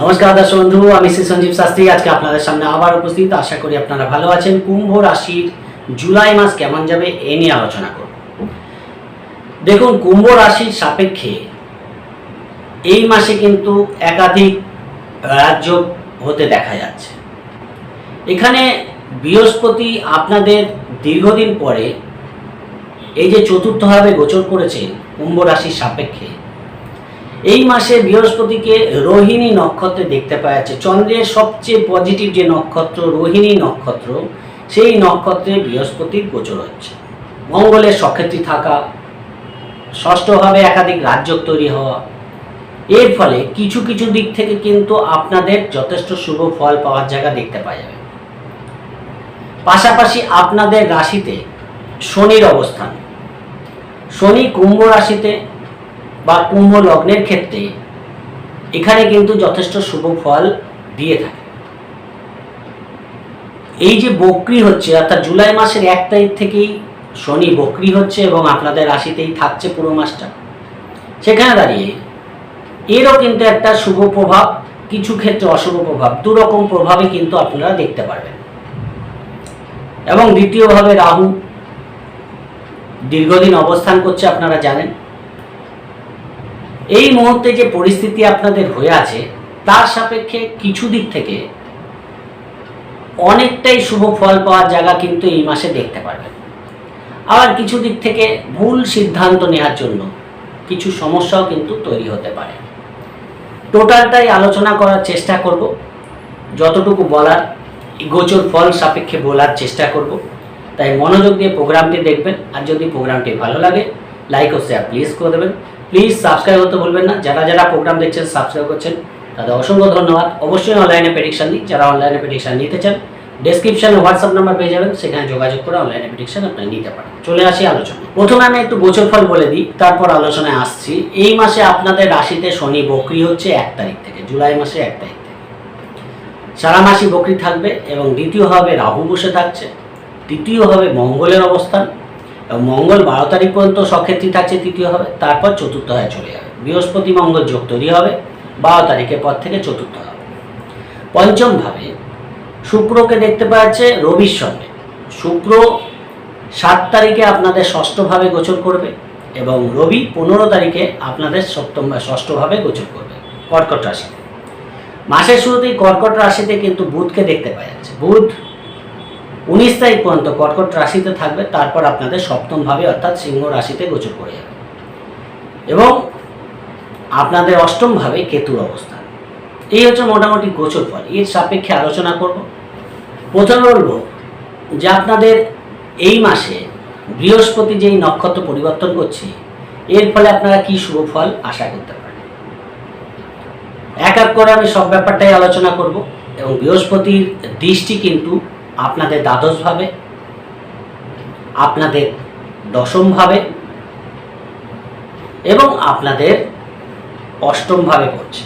নমস্কার দর্শক বন্ধু, আমি শ্রী সঞ্জীব শাস্ত্রী। আজকে আপনাদের সামনে আবার উপস্থিত। আশা করি আপনারা ভালো আছেন। কুম্ভ রাশির জুলাই মাস কেমন যাবে এ নিয়ে আলোচনা করব। দেখুন, কুম্ভ রাশির সাপেক্ষে এই মাসে কিন্তু একাধিক রাজ্য হতে দেখা যাচ্ছে। এখানে বৃহস্পতি আপনাদের দীর্ঘদিন পরে এই যে চতুর্থভাবে গোচর করেছে কুম্ভ রাশির সাপেক্ষে এই মাসে বৃহস্পতিকে রোহিণী নক্ষত্রে দেখতে পাওয়া যাচ্ছে। চন্দ্রের সবচেয়ে পজিটিভ যে নক্ষত্র, রোহিণী নক্ষত্র, সেই নক্ষত্রে বৃহস্পতির গোচর হচ্ছে। মঙ্গলের সক্ষেত্রী থাকা, ষষ্ঠভাবে একাধিক রাজ্য তৈরি হওয়া। এর ফলে কিছু কিছু দিক থেকে কিন্তু আপনাদের যথেষ্ট শুভ ফল পাওয়ার জায়গা দেখতে পাওয়া যাবে। পাশাপাশি আপনাদের রাশিতে শনির অবস্থান। শনি কুম্ভ রাশিতে বা কুম্ভ লগ্নের ক্ষেত্রে, এখানে কিন্তু যথেষ্ট শুভ ফল দিয়ে থাকে। এই যে বক্রি হচ্ছে, অর্থাৎ জুলাই মাসের এক তারিখ থেকেই শনি বক্রি হচ্ছে এবং আপনাদের রাশিতেই থাকছে পুরো মাসটা। সেখানে দাঁড়িয়ে এরও কিন্তু একটা শুভ প্রভাব, কিছু ক্ষেত্রে অশুভ প্রভাব, দু রকম প্রভাবই কিন্তু আপনারা দেখতে পারবেন। এবং দ্বিতীয়ভাবে রাহু, দীর্ঘদিন অবস্থান করছে, আপনারা জানেন। এই মুহূর্তে যে পরিস্থিতি আপনাদের হয়ে আছে, তার সাপেক্ষে কিছু দিক থেকে অনেকটাই শুভ ফল পাওয়ার জায়গা কিন্তু এই মাসে দেখতে পারবেন। আবার কিছু দিক থেকে ভুল সিদ্ধান্ত নেওয়ার জন্য কিছু সমস্যাও কিন্তু তৈরি হতে পারে। টোটালটাই আলোচনা করার চেষ্টা করব। যতটুকু বলার, গোচর ফল সাপেক্ষে বলার চেষ্টা করব। তাই মনোযোগ দিয়ে প্রোগ্রামটি দেখবেন, আর যদি প্রোগ্রামটি ভালো লাগে, লাইক ও শেয়ার প্লিজ করে দেবেন। প্লিজ সাবস্ক্রাইব হতে ভুলবেন না। যারা যারা প্রোগ্রাম দেখছেন সাবস্ক্রাইব করছেন, তাদের অসংখ্য ধন্যবাদ। অবশ্যই অনলাইনে প্রেডিকশন দিই যারা অনলাইনে প্রেডিকশন নিতে চান ডেসক্রিপশনে হোয়াটসঅ্যাপ নাম্বার পেয়ে যাবেন। সেখানে যোগাযোগ করে অনলাইনে প্রেডিকশন আপনি নিতে পারেন। চলে আসি আলোচনা। প্রথমে আমি একটু গোচর ফল বলে দিই, তারপর আলোচনায় আসছি। এই মাসে আপনাদের রাশিতে শনি বকরি হচ্ছে এক তারিখ থেকে, জুলাই মাসে এক তারিখ সারা মাসই বকরি থাকবে এবং দ্বিতীয় হবে রাহু বসে থাকছে। তৃতীয় হবে মঙ্গলের অবস্থান। মঙ্গল বারো তারিখ পর্যন্ত সক্ষেত্রী থাকছে, তৃতীয় হবে, তারপর চতুর্থ হয়ে চলে যাবে। বৃহস্পতি মঙ্গল যোগ তৈরি হবে, বারো তারিখের পর থেকে চতুর্থ হবে। পঞ্চম ভাবে শুক্রকে দেখতে পাওয়া যাচ্ছে রবির সঙ্গে। শুক্র সাত তারিখে আপনাদের ষষ্ঠভাবে গোচর করবে এবং রবি পনেরো তারিখে আপনাদের সপ্তম, ষষ্ঠভাবে গোচর করবে, কর্কট রাশিতে। মাসের শুরুতেই কর্কট রাশিতে কিন্তু বুধকে দেখতে পাওয়া যাচ্ছে। বুধ উনিশ তারিখ পর্যন্ত কর্কট রাশিতে থাকবে, তারপর আপনাদের সপ্তম ভাবে অর্থাৎ সিংহ রাশিতে গোচর করে যাবে। এবং আপনাদের অষ্টম ভাবে কেতুর অবস্থান। এই হচ্ছে মোটামুটি গোচর ফল। এর সাপেক্ষে আলোচনা করব। প্রথমে বলব যে আপনাদের এই মাসে বৃহস্পতি যেই নক্ষত্র পরিবর্তন করছে, এর ফলে আপনারা কি শুভ ফল আশা করতে পারেন? এক এক করে আমি সব ব্যাপারটাই আলোচনা করব এবং বৃহস্পতির দৃষ্টি কিন্তু আপনাদের দ্বাদশভাবে আপনাদের দশমভাবে এবং আপনাদের অষ্টমভাবে করছে।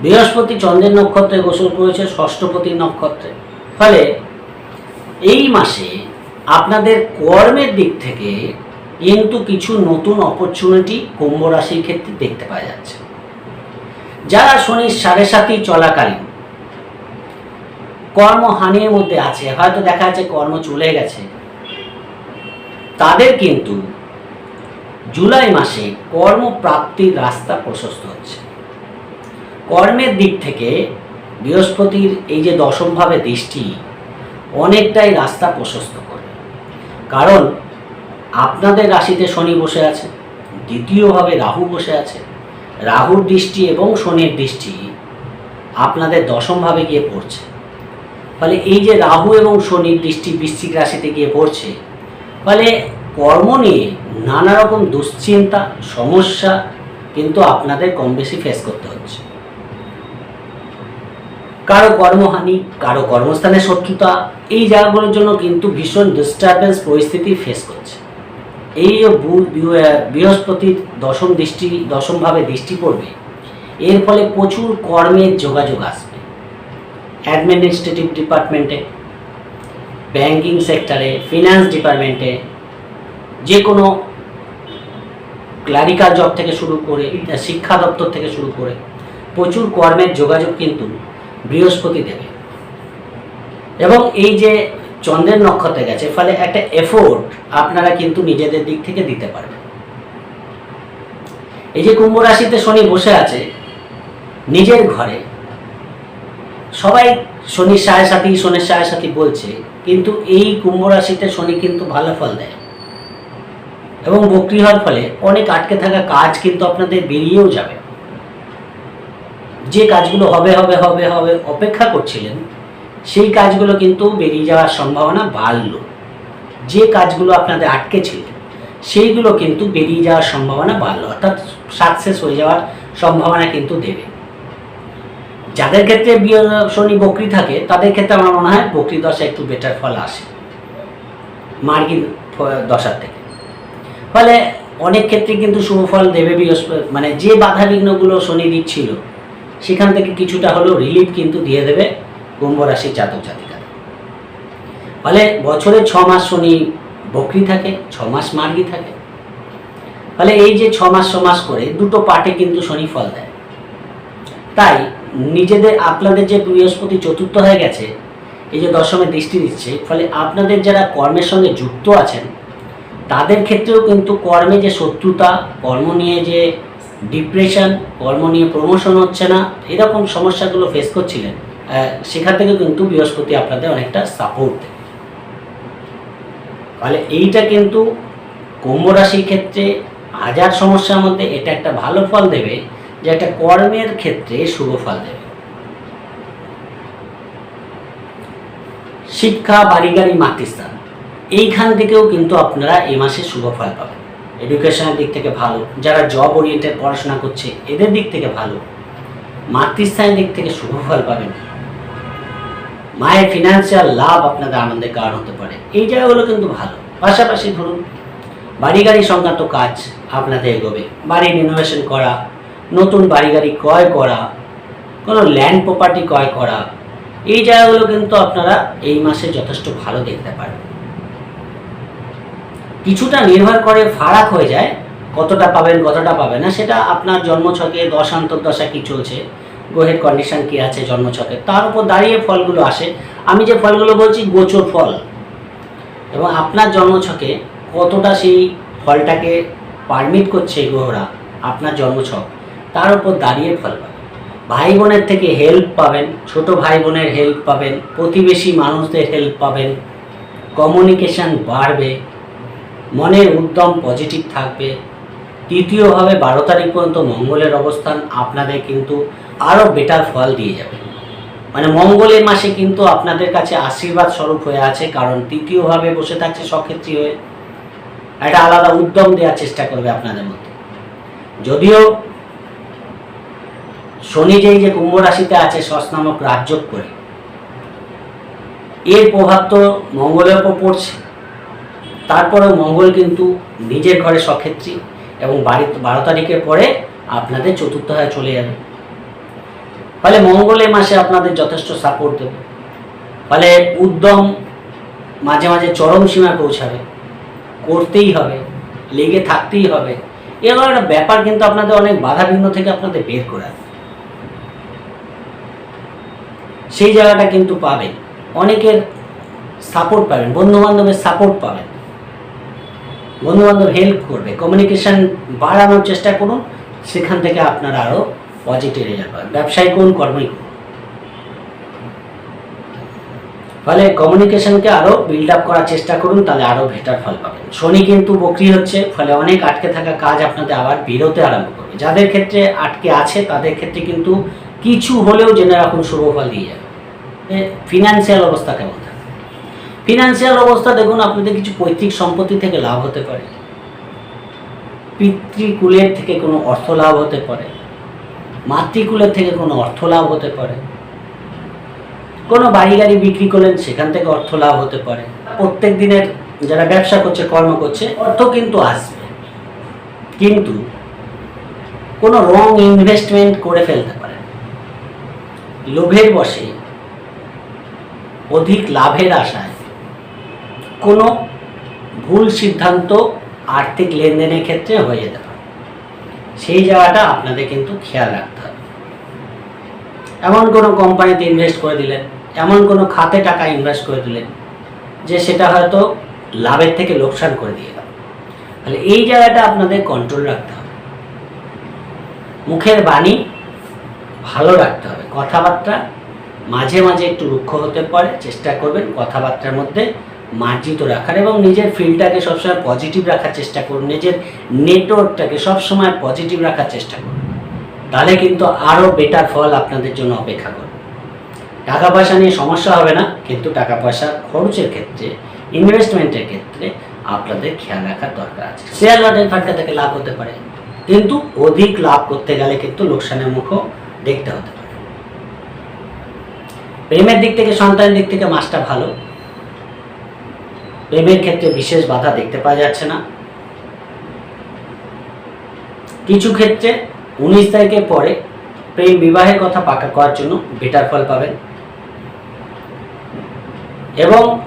বৃহস্পতি চন্দ্রের নক্ষত্রে গোসল করেছে ষষ্ঠপতি নক্ষত্রে। ফলে এই মাসে আপনাদের কর্মের দিক থেকে কিন্তু কিছু নতুন অপরচুনিটি কুম্ভ রাশির ক্ষেত্রে দেখতে পাওয়া যাচ্ছে। যারা শনির সাড়ে সাতই চলাকালীন কর্মহানির মধ্যে আছে। হয়তো দেখা যাচ্ছে কর্ম চলে গেছে। তাদের কিন্তু জুলাই মাসে কর্মপ্রাপ্তির রাস্তা প্রশস্ত হচ্ছে। কর্মের দিক থেকে বৃহস্পতির এই যে দশমভাবে দৃষ্টি, অনেকটাই রাস্তা প্রশস্ত করে। কারণ আপনাদের রাশিতে শনি বসে আছে, দ্বিতীয়ভাবে রাহু বসে আছে। রাহুর দৃষ্টি এবং শনির দৃষ্টি আপনাদের দশমভাবে গিয়ে পড়ছে। ফলে এই যে রাহু এবং শনির দৃষ্টি বৃশ্চিক রাশিতে গিয়ে পড়ছে, ফলে কর্ম নিয়ে নানা রকম দুশ্চিন্তা, সমস্যা কিন্তু আপনাদের কম বেশি ফেস করতে হচ্ছে। কারও কর্মহানি, কারও কর্মস্থানে শত্রুতা, এই জায়গাগুলোর জন্য কিন্তু ভীষণ ডিস্টারবেন্স পরিস্থিতি ফেস করছে। এই যে বৃহস্পতির দশম দৃষ্টি, দশমভাবে দৃষ্টি পড়বে, এর ফলে প্রচুর কর্মের যোগাযোগ আসবে। অ্যাডমিনিস্ট্রেটিভ ডিপার্টমেন্টে ব্যাংকিং সেক্টরে ফিনান্স ডিপার্টমেন্টে যে কোনো ক্লারিক্যাল জব থেকে শুরু করে শিক্ষা দপ্তর থেকে শুরু করে, প্রচুর কর্মের যোগাযোগ কিন্তু বৃহস্পতি দেবে। এবং এই যে চন্দ্রের নক্ষত্রে গেছে, ফলে একটা এফোর্ট আপনারা কিন্তু নিজেদের দিক থেকে দিতে পারবেন। এই যে কুম্ভ রাশিতে শনি বসে আছে, নিজের ঘরে সবাই শনির সাড়ে সাথী শনির সাড়ে সাথী বলছে, কিন্তু এই কুম্ভ রাশিতে শনি কিন্তু ভালো ফল দেয়। এবং বক্রি হওয়ার ফলে অনেক আটকে থাকা কাজ কিন্তু আপনাদের বেরিয়েও যাবে। যে কাজগুলো হবে হবে হবে হবে অপেক্ষা করছিলেন, সেই কাজগুলো কিন্তু বেরিয়ে যাওয়ার সম্ভাবনা বাড়ল। যে কাজগুলো আপনাদের আটকে ছিল, সেইগুলো কিন্তু বেরিয়ে যাওয়ার সম্ভাবনা বাড়লো, অর্থাৎ সাকসেস হয়ে যাওয়ার সম্ভাবনা কিন্তু দেবে। যাদের ক্ষেত্রে শনি বকরি থাকে, তাদের ক্ষেত্রে আমার মনে হয় বকরি দশা একটু বেটার ফল আসে। মার্গি ফ- দশার থেকে। ফলে অনেক ক্ষেত্রে কিন্তু শুভ ফল দেবে বৃহস্পতি মানে যে বাধা বিঘ্নগুলো শনি দিচ্ছিল, সেখান থেকে কিছুটা হলেও রিলিফ কিন্তু দিয়ে দেবে কুম্ভ রাশির জাতক জাতিকারা। ফলে বছরে ছ মাস শনি বকরি থাকে, ছ মাস মার্গি থাকে। ফলে এই যে ছ মাস ছ মাস করে, দুটো পার্টে কিন্তু শনি ফল দেয়। তাই নিজেদের, আপনাদের যে বৃহস্পতি চতুর্থ হয়ে গেছে, এই যে দশমে দৃষ্টি দিচ্ছে, ফলে আপনাদের যারা কর্মের সঙ্গে যুক্ত আছেন, তাদের ক্ষেত্রেও কিন্তু কর্মে যে শত্রুতা, কর্ম নিয়ে যে ডিপ্রেশন কর্ম নিয়ে প্রমোশন হচ্ছে না, এরকম সমস্যাগুলো ফেস করছিলেন সেখান থেকে কিন্তু বৃহস্পতি আপনাদের অনেকটা সাপোর্ট দেবে ফলে এইটা কিন্তু কুম্ভ রাশির ক্ষেত্রে হাজার সমস্যার মধ্যে এটা একটা ভালো ফল দেবে যে একটা কর্মের ক্ষেত্রে শুভ ফল দেবে। শিক্ষা বাড়ি গাড়ি মাতৃস্থান, এইখান থেকেও কিন্তু আপনারা এই মাসে শুভ ফল পাবেন। এডুকেশনের দিক থেকে ভালো, যারা জব ওরিয়েন্টেড পড়াশোনা করছে, এদের দিক থেকে ভালো, মাতৃস্থানের দিক থেকে শুভ ফল পাবেন। মায়ের ফিনান্সিয়াল লাভ আপনাদের আনন্দের কারণ হতে পারে, এই জায়গাগুলো কিন্তু ভালো। পাশাপাশি ধরুন বাড়ি গাড়ি সংক্রান্ত কাজ আপনাদের এগোবে বাড়ি রিনোভেশন করা নতুন বাড়ি গাড়ি ক্রয় করা, কোনো ল্যান্ড প্রপার্টি ক্রয় করা, এই জায়গাগুলো কিন্তু আপনারা এই মাসে যথেষ্ট ভালো দেখতে পারবেন। কিছুটা নির্ভর করে ফারাক হয়ে যায়, কতটা পাবেন কতটা পাবেন না, সেটা আপনার জন্মছকে দশা কি চলছে, গ্রহের কন্ডিশন কি আছে জন্মছকে, তার উপর দাঁড়িয়ে ফলগুলো আসে। আমি যে ফলগুলো বলছি, গোচর ফল। এবং আপনার জন্মছকে কতটা সেই ফলটাকে পারমিট করছে গ্রহরা, আপনার জন্মছক। তার উপর দাঁড়িয়ে ফল ভাই বোনের থেকে হেল্প পাবেন, ছোট ভাই বোনের হেল্প পাবেন, প্রতিবেশী মানুষদের হেল্প পাবেন। কমিউনিকেশন বাড়বে, মনের উদ্যম পজিটিভ থাকবে। তৃতীয়ভাবে বারো তারিখ পর্যন্ত মঙ্গলের অবস্থান আপনাদের কিন্তু আরও বেটার ফল দিয়ে যাবে। মানে মঙ্গলের মাসে কিন্তু আপনাদের কাছে আশীর্বাদ স্বরূপ হয়ে আছে, কারণ তৃতীয়ভাবে বসে থাকছে সক্ষেত্রী হয়ে। একটা আলাদা উদ্যম দেওয়ার চেষ্টা করবে আপনাদের মধ্যে। যদিও শনি যেই যে কুম্ভ রাশিতে আছে সস নামক রাজযোগ করে, এর প্রভাব তো মঙ্গলের ওপর পড়ছে। তারপরেও মঙ্গল কিন্তু নিজের ঘরে সক্ষেত্রী এবং বাড়ি, বারো তারিখের পরে আপনাদের চতুর্থ হয়ে চলে যাবে। ফলে মঙ্গলের মাসে আপনাদের যথেষ্ট সাপোর্ট দেবে। ফলে উদ্যম মাঝে মাঝে চরম সীমায় পৌঁছাবে। করতেই হবে, লেগে থাকতেই হবে। এরকম একটা ব্যাপার কিন্তু আপনাদের অনেক বাধা বিঘ্ন থেকে আপনাদের বের করে সেই জায়গাটা কিন্তু পাবেন। অনেকের সাপোর্ট পাবেন বন্ধু বান্ধবের সাপোর্ট পাবেন। বন্ধু বান্ধব হেল্প করবে। কমিউনিকেশন বাড়ানোর চেষ্টা করুন, সেখান থেকে আরও পজিটিভ রেজাল্ট পাবেন। করুন কর্মই করুন। ফলে আরও বিল্ড আপ করার চেষ্টা করুন, তাহলে আরও বেটার ফল পাবেন। শনি কিন্তু বকরি হচ্ছে, ফলে অনেক আটকে থাকা কাজ আপনাদের আবার বেরোতে আরম্ভ করবে। যাদের ক্ষেত্রে আটকে আছে, তাদের ক্ষেত্রে কিন্তু কিছু হলেও জেনে রাখুন শুভ ফল দিয়ে যাবে ফিনান্সিয়াল অবস্থা কেমন থাকে? ফিনান্সিয়াল অবস্থা দেখুন, আপনাদের কিছু পৈতৃক সম্পত্তি থেকে লাভ হতে পারে। পিতৃকুলের থেকে কোনো অর্থ লাভ হতে পারে। মাতৃকুলের থেকে কোনো অর্থ লাভ হতে পারে। কোনো বাড়ি গাড়ি বিক্রি করলেন, সেখান থেকে অর্থ লাভ হতে পারে। প্রত্যেক দিনের যারা ব্যবসা করছে, কর্ম করছে, অর্থ কিন্তু আসবে। কিন্তু কোনো রং ইনভেস্টমেন্ট করে ফেলতে লোভের বসে অধিক লাভের আশায়। কোনো ভুল সিদ্ধান্ত আর্থিক লেনদেনের ক্ষেত্রে হয়ে যেতে পারে। সেই জায়গাটা আপনাদের কিন্তু খেয়াল রাখতে হবে। এমন কোনো কোম্পানিতে ইনভেস্ট করে দিলেন, এমন কোনো খাতে টাকা ইনভেস্ট করে দিলেন, যে সেটা হয়তো লাভের থেকে লোকসান করে দিয়ে গেল। তাহলে এই জায়গাটা আপনাদের কন্ট্রোল রাখতে হবে। মুখের বাণী ভালো রাখতে হবে। কথাবার্তা মাঝে মাঝে একটু রুক্ষ হতে পারে, চেষ্টা করবেন কথাবার্তার মধ্যে মার্জিত রাখার এবং নিজের ফিল্ডটাকে সবসময় পজিটিভ রাখার চেষ্টা করুন, নিজের নেটওয়ার্কটাকে সবসময় পজিটিভ রাখার চেষ্টা করুন। তাহলে কিন্তু আরও বেটার ফল আপনাদের জন্য অপেক্ষা করবে। টাকা পয়সা নিয়ে সমস্যা হবে না, কিন্তু টাকা পয়সা খরচের ক্ষেত্রে ইনভেস্টমেন্টের ক্ষেত্রে আপনাদের খেয়াল রাখার দরকার আছে। শেয়ার লটের ফাটকা থেকে লাভ হতে পারে, কিন্তু অধিক লাভ করতে গেলে কিন্তু লোকসানের মুখও দেখতে হতে পারে। প্রেমের দিক থেকে, সন্তানের দিক থেকে মাসটা ভালো। প্রেমের ক্ষেত্রে বিশেষ বাধা দেখতে পাওয়া যাচ্ছে না। কিছু ক্ষেত্রে উনিশ তারিখের পরে প্রেম বিবাহের কথা পাকা করার জন্য বেটার ফল পাবেন। এবং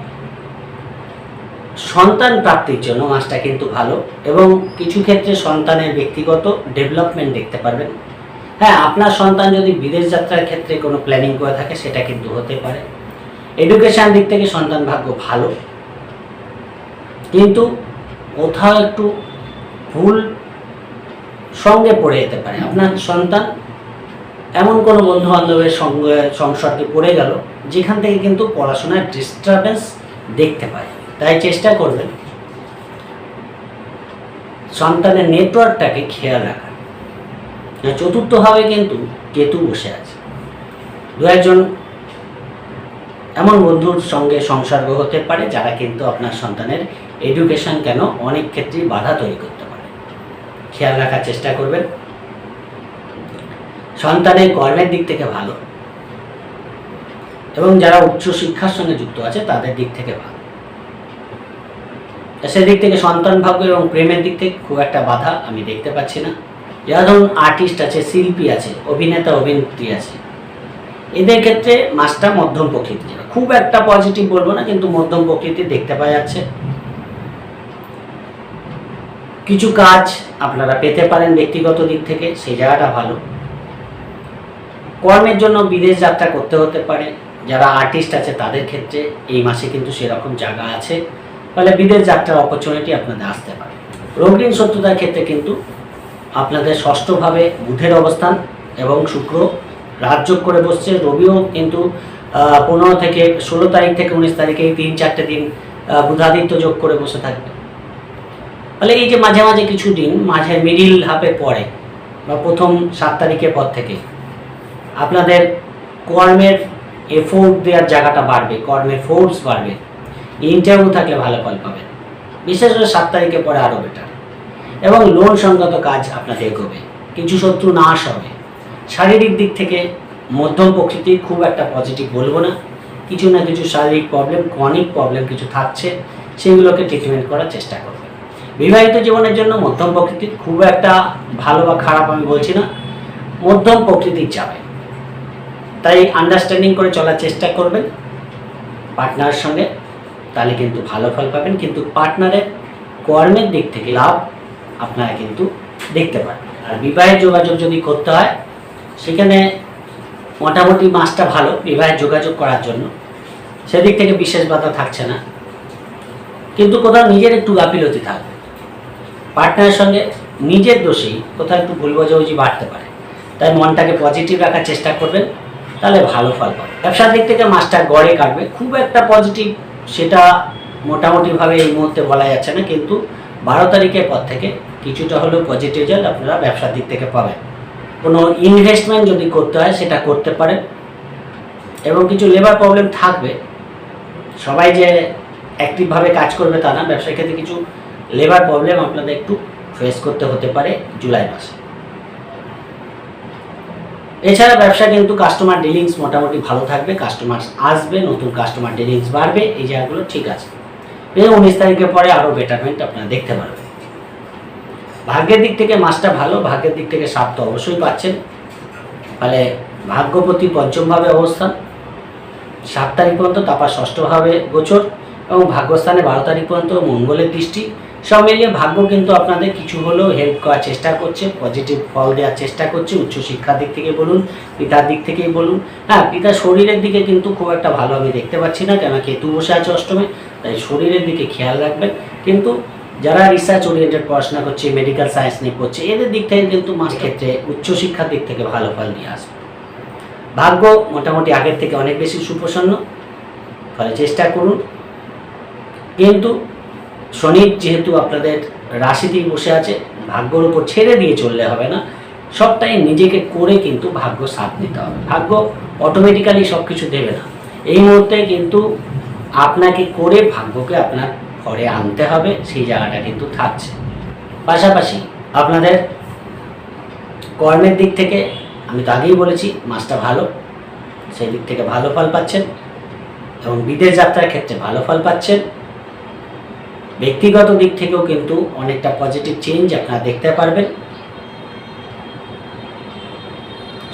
সন্তান প্রাপ্তির জন্য মাসটা কিন্তু ভালো। এবং কিছু ক্ষেত্রে সন্তানের ব্যক্তিগত ডেভেলপমেন্ট দেখতে পারবেন। হ্যাঁ আপনার সন্তান যদি বিদেশ যাত্রার ক্ষেত্রে কোনো প্ল্যানিং করে থাকে, সেটা কিন্তু হতে পারে। এডুকেশন দিক থেকে সন্তান ভাগ্য ভালো। কিন্তু কোথাও একটু ভুল সঙ্গে পড়ে যেতে পারে। আপনার সন্তান এমন কোনো বন্ধু বান্ধবের সঙ্গে, সংসর্গে পড়ে গেল, যেখান থেকে কিন্তু পড়াশোনার ডিস্টারবেন্স দেখতে পায়। তাই চেষ্টা করবেন সন্তানের নেটওয়ার্কটাকে খেয়াল রাখা। চতুর্থভাবে কিন্তু কেতু বসে আছে। দু একজন এমন বন্ধুর সঙ্গে সংসর্গ হতে পারে যারা কিন্তু আপনার সন্তানের এডুকেশন কেন অনেক ক্ষেত্রেই বাধা তৈরি করতে পারে। খেয়াল রাখার চেষ্টা করবেন। সন্তানের কর্মের দিক থেকে ভালো। এবং যারা উচ্চ শিক্ষার সঙ্গে যুক্ত আছে, তাদের দিক থেকে ভালো। সেদিক থেকে সন্তান ভাগ্য এবং প্রেমের দিক থেকে খুব একটা বাধা আমি দেখতে পাচ্ছি না। যারা ধরুন আর্টিস্ট আছে, শিল্পী আছে, অভিনেতা, অভিনেত্রী আছে। এদের ক্ষেত্রে মাছটা মধ্যম প্রকৃতি। খুব একটা পজিটিভ বলব না, কিন্তু মধ্যম প্রকৃতি দেখতে পাওয়া যাচ্ছে। কিছু কাজ আপনারা পেতে পারেন ব্যক্তিগত দিক থেকে সেই জায়গাটা ভালো। কর্মের জন্য বিদেশ যাত্রা করতে হতে পারে। যারা আর্টিস্ট আছে, তাদের ক্ষেত্রে এই মাসে কিন্তু সেরকম জায়গা আছে। ফলে বিদেশ যাত্রার অপরচুনিটি আপনাদের আসতে পারে। রোগীন শত্রুতার ক্ষেত্রে কিন্তু আপনাদের ষষ্ঠভাবে বুধের অবস্থান এবং শুক্র রাজযোগ করে বসছে। রবিও কিন্তু পনেরো থেকে ষোলো তারিখ থেকে উনিশ তারিখে তিন চারটে দিন বুধাদিত্য যোগ করে বসে থাকবে। ফলে এই যে মাঝে মাঝে কিছু দিন, মাঝে মিডিল হাফে পরে বা প্রথম সাত তারিখের পর থেকে, আপনাদের কর্মের এফোর্ট দেওয়ার জায়গাটা বাড়বে, কর্মের ফোর্স বাড়বে। ইন্টারভিউ থাকলে ভালো ফল পাবেন। বিশেষ করে সাত তারিখের পরে আরও বেটার এবং লোন সংক্রান্ত কাজ আপনাদের এগোবে। কিছু শত্রু নাশ হবে। শারীরিক দিক থেকে মধ্যম প্রকৃতির খুব একটা পজিটিভ বলব না। কিছু না কিছু শারীরিক প্রবলেম ক্রনিক প্রবলেম কিছু থাকছে, সেগুলোকে ট্রিটমেন্ট করার চেষ্টা করবে। বিবাহিত জীবনের জন্য মধ্যম প্রকৃতির খুব একটা ভালো বা খারাপ আমি বলছি না, মধ্যম প্রকৃতির যাবে তাই আন্ডারস্ট্যান্ডিং করে চলার চেষ্টা করবেন। পার্টনারের সঙ্গে তাহলে কিন্তু ভালো ফল পাবেন। কিন্তু পার্টনারের কর্মের দিক থেকে লাভ আপনারা কিন্তু দেখতে পারেন আর বিবাহের যোগাযোগ যদি করতে হয়, সেখানে মোটামুটি মাসটা ভালো বিবাহের যোগাযোগ করার জন্য। সেদিক থেকে বিশেষ বাধা থাকছে না। কিন্তু কোথাও নিজের একটু গাফিলতি থাকবে। পার্টনারের সঙ্গে নিজের দোষেই কোথাও একটু ভুল বোঝাবুঝি বাড়তে পারে। তাই মনটাকে পজিটিভ রাখার চেষ্টা করবেন, তাহলে ভালো ফল পাবে ব্যবসার দিক থেকে মাসটা গড়ে কাটবে। খুব একটা পজিটিভ সেটা মোটামুটিভাবে এই মুহূর্তে বলা যাচ্ছে না, কিন্তু বারো তারিখের পর থেকে কিছুটা হলেও পজিটিভ রেজাল্ট আপনারা ব্যবসার দিক থেকে পাবেন। কোনো ইনভেস্টমেন্ট যদি করতে হয়, সেটা করতে পারেন। এবং কিছু লেবার প্রবলেম থাকবে, সবাই যে অ্যাক্টিভভাবে কাজ করবে তা না, ব্যবসার ক্ষেত্রে কিছু লেবার প্রবলেম আপনাদের একটু ফেস করতে হতে পারে জুলাই মাসে। এছাড়া ব্যবসা কিন্তু কাস্টমার ডিলিংস মোটামুটি ভালো থাকবে কাস্টমার আসবে, নতুন কাস্টমার ডিলিংস বাড়বে, এই জায়গাগুলো ঠিক আছে। এই উনিশ তারিখের পরে আরও বেটারমেন্ট আপনারা দেখতে পারবেন। ভাগ্যের দিক থেকে মাসটা ভালো, ভাগ্যের দিক থেকে সাপ তো অবশ্যই পাচ্ছেন। ফলে ভাগ্যপতি পঞ্চমভাবে অবস্থান। সাত তারিখ পর্যন্ত তারপর ষষ্ঠভাবে গোচর এবং ভাগ্যস্থানে বারো তারিখ পর্যন্ত মঙ্গলের দৃষ্টি। সব মিলিয়ে ভাগ্য কিন্তু আপনাদের কিছু হলেও হেল্প করার চেষ্টা করছে পজিটিভ ফল দেওয়ার চেষ্টা করছে, উচ্চশিক্ষার দিক থেকে বলুন, পিতার দিক থেকেই বলুন। হ্যাঁ পিতার শরীরের দিকে কিন্তু খুব একটা ভালো আমি দেখতে পাচ্ছি না কেন কেতু বসে আছে অষ্টমে। তাই শরীরের দিকে খেয়াল রাখবেন। কিন্তু যারা রিসার্চ ওরিয়েন্টেড পড়াশোনা করছে মেডিকেল সায়েন্স নিয়ে পড়ছে, এদের দিক থেকে কিন্তু মাস ক্ষেত্রে উচ্চশিক্ষার দিক থেকে ভালো ফল নিয়ে আসবে। ভাগ্য মোটামুটি আগের থেকে অনেক বেশি সুপ্রসন্ন। ফলে চেষ্টা করুন। কিন্তু শনি যেহেতু আপনাদের রাশিতেই বসে আছে, ভাগ্যর উপর ছেড়ে দিয়ে চললে হবে না। সবটাই নিজেকে করে কিন্তু ভাগ্য সাথ নিতে হবে। ভাগ্য অটোমেটিক্যালি সব কিছু দেবে না। এই মুহূর্তে কিন্তু আপনাকে করে ভাগ্যকে আপনার ঘরে আনতে হবে, সেই জায়গাটা কিন্তু থাকছে। পাশাপাশি আপনাদের কর্মের দিক থেকে, আমি তো আগেই বলেছি মাসটা ভালো, সেই দিক থেকে ভালো ফল পাচ্ছেন এবং বিদেশ যাত্রার ক্ষেত্রে ভালো ফল পাচ্ছেন। ব্যক্তিগত দিক থেকেও কিন্তু অনেকটা পজিটিভ চেঞ্জ আপনারা দেখতে পারবেন।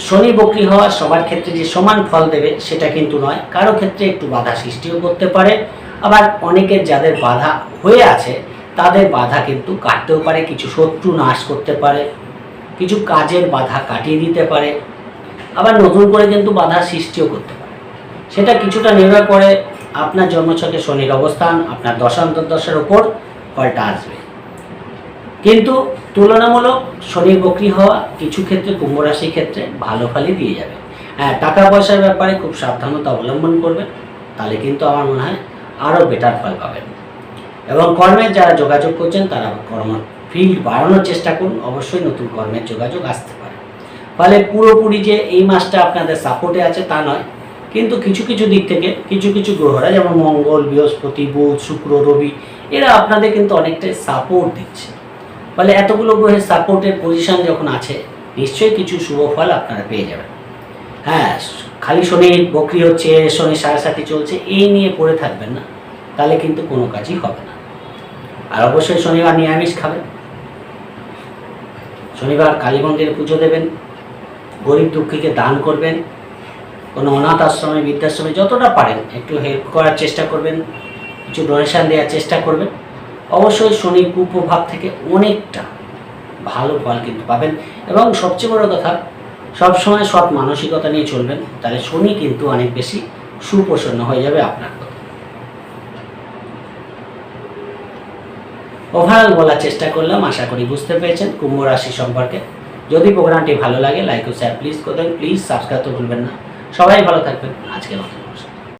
শনি বকরি হওয়া সবার ক্ষেত্রে যে সমান ফল দেবে, সেটা কিন্তু নয়। কারও ক্ষেত্রে একটু বাধা সৃষ্টিও করতে পারে। আবার অনেকের যাদের বাধা হয়ে আছে, তাদের বাধা কিন্তু কাটতেও পারে, কিছু শত্রু নাশ করতে পারে, কিছু কাজের বাধা কাটিয়ে দিতে পারে, আবার নতুন করে কিন্তু বাধা সৃষ্টিও করতে পারে। সেটা কিছুটা নির্ভর করে আপনার জন্মছকে শনির অবস্থান, আপনার দশান্তর্দশের ওপর ফলটা আসবে। কিন্তু তুলনামূলক শনির বকরি হওয়া কিছু ক্ষেত্রে, কুম্ভ রাশির ক্ষেত্রে ভালো ফলই দিয়ে যাবে। হ্যাঁ টাকা পয়সার ব্যাপারে খুব সাবধানতা অবলম্বন করবেন, তাহলে কিন্তু আমার মনে হয় আরও বেটার ফল পাবেন। এবং কর্মের যারা যোগাযোগ করছেন, তারা কর্ম ফিল্ড বাড়ানোর চেষ্টা করুন, অবশ্যই নতুন কর্মের যোগাযোগ আসতে পারে। ফলে পুরোপুরি যে এই মাসটা আপনাদের সাপোর্টে আছে তা নয়, কিন্তু কিছু কিছু দিক থেকে কিছু কিছু গ্রহরা, যেমন মঙ্গল, বৃহস্পতি, বুধ, শুক্র, রবি, এরা আপনাদের কিন্তু অনেকটাই সাপোর্ট দিচ্ছে। ফলে এতগুলো গ্রহের সাপোর্টের পজিশন যখন আছে, নিশ্চয়ই কিছু শুভ ফল আপনারা পেয়ে যাবেন। হ্যাঁ খালি শনি বকরি হচ্ছে শনি সাড়ে সাথে চলছে, এই নিয়ে পড়ে থাকবেন না। তাহলে কিন্তু কোনো কাজই হবে না। আর অবশ্যই শনিবার নিরামিষ খাবেন। শনিবার কালী মন্দিরে পুজো দেবেন, গরিব দুঃখীকে দান করবেন, কোনো অনাথ আশ্রমে, বৃদ্ধাশ্রমে যতটা পারেন একটু হেল্প করার চেষ্টা করবেন, কিছু ডোনেশন দেওয়ার চেষ্টা করবেন। অবশ্যই শনির কুপ্রভাব থেকে অনেকটা ভালো ফল কিন্তু পাবেন। এবং সবচেয়ে বড় কথা, সবসময় সৎ মানসিকতা নিয়ে চলবেন, তাহলে শনি কিন্তু অনেক বেশি সুপ্রসন্ন হয়ে যাবে আপনার ওভারঅল বলার চেষ্টা করলাম, আশা করি বুঝতে পেরেছেন কুম্ভ রাশি সম্পর্কে। যদি প্রোগ্রামটি ভালো লাগে লাইক ও শেয়ার প্লিজ করবেন প্লিজ সাবস্ক্রাইব তো ভুলবেন না। সবাই ভালো থাকবেন। আজকের মতো।